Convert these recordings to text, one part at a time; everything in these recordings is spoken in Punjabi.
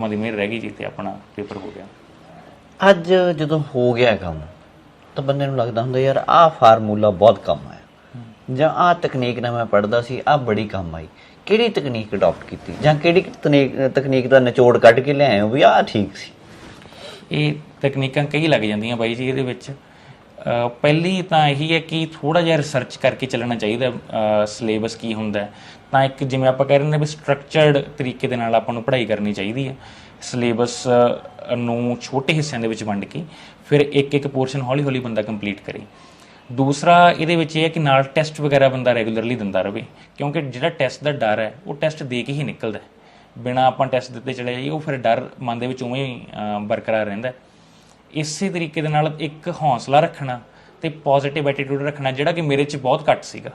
ਮਾਂ ਦੀ ਮਿਹਰ ਰਹਿ ਗਈ ਜੀ ਤੇ ਆਪਣਾ ਪੇਪਰ ਹੋ ਗਿਆ। ਅੱਜ ਜਦੋਂ ਹੋ ਗਿਆ ਕੰਮ ਤਾਂ ਬੰਦੇ ਨੂੰ ਲੱਗਦਾ ਹੁੰਦਾ ਯਾਰ ਆਹ ਫਾਰਮੂਲਾ ਬਹੁਤ ਕੰਮ ਆਇਆ। ਜਾਂ ਆਹ ਤਕਨੀਕ ਨਾਲ ਮੈਂ ਪੜਦਾ ਸੀ ਆਹ ਬੜੀ ਕੰਮ ਆਈ। ਕਿਹੜੀ ਤਕਨੀਕ ਅਡਾਪਟ ਕੀਤੀ? ਜਾਂ ਕਿਹੜੀ ਤਕਨੀਕ ਤਕਨੀਕ ਦਾ ਨਿਚੋੜ ਕੱਢ ਕੇ ਲਿਆਏ ਹੋ ਵੀ ਆਹ ਠੀਕ ਸੀ? ਇਹ ਤਕਨੀਕਾਂ ਕਈ ਲੱਗ ਜਾਂਦੀਆਂ ਬਾਈ ਜੀ ਇਹਦੇ ਵਿੱਚ। ਪਹਿਲੀ ਤਾਂ ਇਹੀ ਹੈ ਕਿ ਥੋੜਾ ਜਿਹਾ ਰਿਸਰਚ ਕਰਕੇ ਚੱਲਣਾ ਚਾਹੀਦਾ ਸਿਲੇਬਸ ਕੀ ਹੁੰਦਾ ਤਾਂ ਇੱਕ ਜਿਵੇਂ ਆਪਾਂ ਕਹਿ ਰਹੇ ਨੇ ਵੀ ਸਟਰਕਚਰਡ ਤਰੀਕੇ ਦੇ ਨਾਲ ਆਪਾਂ ਨੂੰ ਪੜ੍ਹਾਈ ਕਰਨੀ ਚਾਹੀਦੀ ਹੈ। ਸਿਲੇਬਸ ਨੂੰ ਛੋਟੇ ਹਿੱਸਿਆਂ ਦੇ ਵਿੱਚ ਵੰਡ ਕੇ ਫਿਰ ਇੱਕ ਇੱਕ ਪੋਰਸ਼ਨ ਹੌਲੀ ਹੌਲੀ ਬੰਦਾ ਕੰਪਲੀਟ ਕਰੇ। ਦੂਸਰਾ ਇਹਦੇ ਵਿੱਚ ਇਹ ਹੈ ਕਿ ਨਾਲ ਟੈਸਟ ਵਗੈਰਾ ਬੰਦਾ ਰੈਗੂਲਰਲੀ ਦਿੰਦਾ ਰਹੇ ਕਿਉਂਕਿ ਜਿਹੜਾ ਟੈਸਟ ਦਾ ਡਰ ਹੈ, ਉਹ ਟੈਸਟ ਦੇ ਕੇ ਹੀ ਨਿਕਲਦਾ ਹੈ। ਬਿਨਾ ਆਪਾਂ ਟੈਸਟ ਦਿੱਤੇ ਚਲੇ ਜਾਈਏ, ਉਹ ਫਿਰ ਡਰ ਮਨ ਦੇ ਵਿੱਚ ਉਵੇਂ ਹੀ ਬਰਕਰਾਰ ਰਹਿੰਦਾ ਹੈ। ਇਸੇ ਤਰੀਕੇ ਦੇ ਨਾਲ ਇੱਕ ਹੌਸਲਾ ਰੱਖਣਾ ਤੇ ਪੋਜ਼ਿਟਿਵ ਐਟੀਟਿਊਡ ਰੱਖਣਾ ਜਿਹੜਾ ਕਿ ਮੇਰੇ 'ਚ ਬਹੁਤ ਘੱਟ ਸੀਗਾ।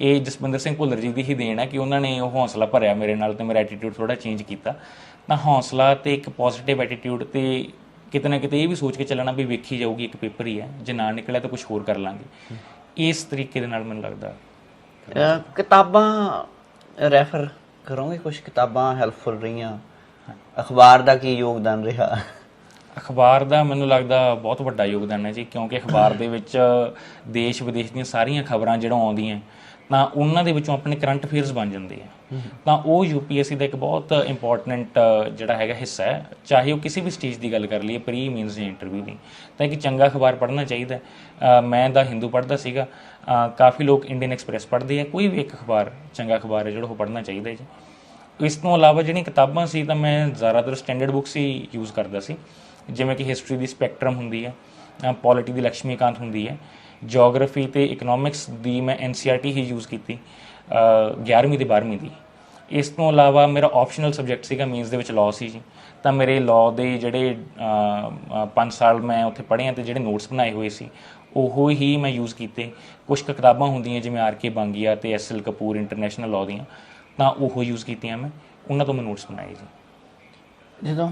ਇਹ ਜਸਵਿੰਦਰ ਸਿੰਘ ਭੁੱਲਰ ਜੀ ਦੀ ਹੀ ਦੇਣ ਹੈ ਕਿ ਉਹਨਾਂ ਨੇ ਉਹ ਹੌਸਲਾ ਭਰਿਆ ਮੇਰੇ ਨਾਲ ਤੇ ਮੇਰਾ ਐਟੀਟਿਊਡ ਥੋੜਾ ਚੇਂਜ ਕੀਤਾ। ਤਾਂ ਹੌਸਲਾ ਤੇ ਇੱਕ ਪੋਜ਼ਿਟਿਵ ਐਟੀਟਿਊਡ ਤੇ ਕਿਤੇ ਨਾ ਕਿਤੇ ਇਹ ਵੀ ਸੋਚ ਕੇ ਚੱਲਣਾ ਵੀ ਵੇਖੀ ਜਾਊਗੀ, ਇੱਕ ਪੇਪਰ ਹੀ ਹੈ, ਜੇ ਨਾ ਨਿਕਲਿਆ ਤਾਂ ਕੁਝ ਹੋਰ ਕਰ ਲਾਂਗੇ। ਇਸ ਤਰੀਕੇ ਦੇ ਨਾਲ ਮੈਨੂੰ ਲੱਗਦਾ। ਕਿਤਾਬਾਂ, ਰੈਫਰ ਕਰੋਗੇ ਕੁਝ ਕਿਤਾਬਾਂ ਹੈਲਪਫੁਲ ਰਹੀਆਂ। ਅਖਬਾਰ ਦਾ ਕੀ ਯੋਗਦਾਨ ਰਿਹਾ? ਅਖਬਾਰ ਦਾ ਮੈਨੂੰ ਲੱਗਦਾ ਬਹੁਤ ਵੱਡਾ ਯੋਗਦਾਨ ਹੈ ਜੀ ਕਿਉਂਕਿ ਅਖਬਾਰ ਦੇ ਵਿੱਚ ਦੇਸ਼ ਵਿਦੇਸ਼ ਦੀਆਂ ਸਾਰੀਆਂ ਖਬਰਾਂ ਜਿਹੜੀਆਂ ਆਉਂਦੀਆਂ ਤਾਂ ਉਹਨਾਂ ਦੇ ਵਿੱਚੋਂ ਆਪਣੇ ਕਰੰਟ ਅਫੇਅਰਸ ਬਣ ਜਾਂਦੇ ਆ। ਤਾਂ ਉਹ ਯੂਪੀਐਸਸੀ ਦਾ ਇੱਕ ਬਹੁਤ ਇੰਪੋਰਟੈਂਟ ਜਿਹੜਾ ਹੈਗਾ ਹਿੱਸਾ ਹੈ। ਚਾਹੇ ਉਹ ਕਿਸੇ ਵੀ ਸਟੇਜ ਦੀ ਗੱਲ ਕਰ ਲਈਏ ਪ੍ਰੀ ਮੀਨਸ ਜਾਂ ਇੰਟਰਵਿਊ ਦੀ। ਤਾਂ ਇੱਕ ਚੰਗਾ ਅਖਬਾਰ ਪੜ੍ਹਨਾ ਚਾਹੀਦਾ ਮੈਂ ਦਾ ਹਿੰਦੂ ਪੜ੍ਹਦਾ ਸੀਗਾ। ਕਾਫੀ ਲੋਕ ਇੰਡੀਅਨ ਐਕਸਪ੍ਰੈਸ ਪੜ੍ਹਦੇ ਆ। ਕੋਈ ਵੀ ਇੱਕ ਅਖਬਾਰ ਚੰਗਾ ਅਖਬਾਰ ਹੈ ਜਿਹੜਾ ਉਹ ਪੜ੍ਹਨਾ ਚਾਹੀਦਾ ਜੀ। ਇਸ ਤੋਂ ਇਲਾਵਾ ਜਿਹੜੀਆਂ ਕਿਤਾਬਾਂ ਸੀ ਤਾਂ ਮੈਂ ਜ਼ਿਆਦਾਤਰ ਸਟੈਂਡਰਡ ਬੁੱਕਸ ਹੀ ਯੂਜ਼ ਕਰਦਾ ਸੀ। ਜਿਵੇਂ ਕਿ ਹਿਸਟਰੀ ਦੀ ਸਪੈਕਟਰਮ ਹੁੰਦੀ ਹੈ ਪੋਲਿਟੀ ਦੀ ਲక్ష్ਮੀਕਾਂਤ ਹੁੰਦੀ ਹੈ ਜੀਓਗ੍ਰਾਫੀ ਤੇ ਇਕਨੋਮਿਕਸ ਦੀ ਮੈਂ ਐਨਸੀਆਰਟੀ ਹੀ ਯੂਜ਼ ਕੀਤੀ, ਅਹ 11ਵੀਂ ਤੇ 12ਵੀਂ ਦੀ। ਇਸ ਤੋਂ ਇਲਾਵਾ ਮੇਰਾ ਆਪਸ਼ਨਲ ਸਬਜੈਕਟ ਸੀਗਾ ਮੀਨਸ ਦੇ ਵਿੱਚ ਲਾਅ ਸੀ ਜੀ। ਤਾਂ ਮੇਰੇ ਲਾਅ ਦੇ ਜਿਹੜੇ 5 ਸਾਲ ਮੈਂ ਉੱਥੇ ਪੜ੍ਹੇ ਆ ਤੇ ਜਿਹੜੇ ਨੋਟਸ ਬਣਾਏ ਹੋਏ ਸੀ, ਉਹ ਹੀ ਮੈਂ ਯੂਜ਼ ਕੀਤੇ। ਕੁਝ ਕਿਤਾਬਾਂ ਹੁੰਦੀਆਂ ਜਿਵੇਂ ਆਰ ਕੇ ਬਾਂਗੀਆ ਤੇ S L Kapoor international law ਦੀਆਂ, ਤਾਂ ਉਹ ਯੂਜ਼ ਕੀਤੀਆਂ ਮੈਂ, ਉਹਨਾਂ ਤੋਂ ਮੈਂ ਨੋਟਸ ਬਣਾਏ ਜੀ। ਜਦੋਂ